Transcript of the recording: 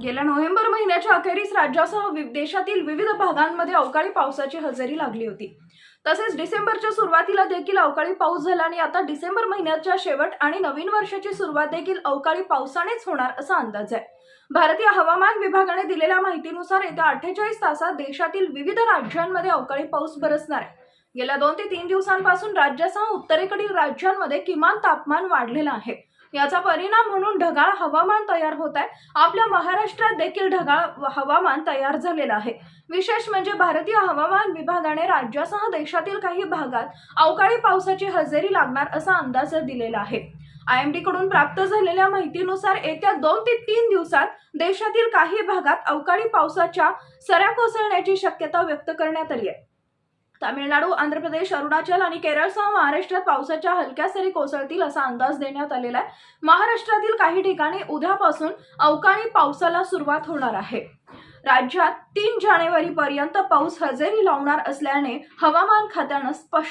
गेल्या नोव्हेंबर महिन्याच्या अखेरीस राज्यासह देशातील विविध भागांमध्ये अवकाळी पावसाची हजेरी लागली होती. तसेच डिसेंबरच्या सुरुवातीला देखील अवकाळी पाऊस झाला आणि आता डिसेंबर महिन्याच्या शेवट आणि नवीन वर्षाची सुरुवात देखील अवकाळी पावसानेच होणार असा अंदाज आहे. भारतीय हवामान विभागाने दिलेल्या माहितीनुसार येत्या अठ्ठेचाळीस तासात देशातील विविध राज्यांमध्ये अवकाळी पाऊस बरसणार आहे. गेल्या दोन ते तीन दिवसांपासून राज्यासह उत्तरेकडील राज्यांमध्ये किमान तापमान वाढलेलं आहे. याचा परिणाम म्हणून ढगाळ हवामान तयार होत आहे. आपल्या महाराष्ट्रात देखील ढगाळ हवामान तयार झालेलं आहे. विशेष म्हणजे भारतीय हवामान विभागाने राज्यासह देशातील काही भागात अवकाळी पावसाची हजेरी लागणार असा अंदाज दिलेला आहे. आय एम डी कडून प्राप्त झालेल्या माहितीनुसार येत्या दोन ते तीन दिवसात देशातील काही भागात अवकाळी पावसाच्या सऱ्या कोसळण्याची शक्यता व्यक्त करण्यात आली आहे. तामिळनाडू आंध्र प्रदेश अरुणाचल आणि केरळसह महाराष्ट्रात पावसाच्या हलक्या सरी कोसळतील असा अंदाज देण्यात आलेला आहे. महाराष्ट्रातील काही ठिकाणी उद्यापासून अवकाळी पावसाला सुरुवात होणार आहे. राज्यात तीन जानेवारी पर्यंत पाऊस हजेरी लावणार असल्याने हवामान खात्यानं स्पष्ट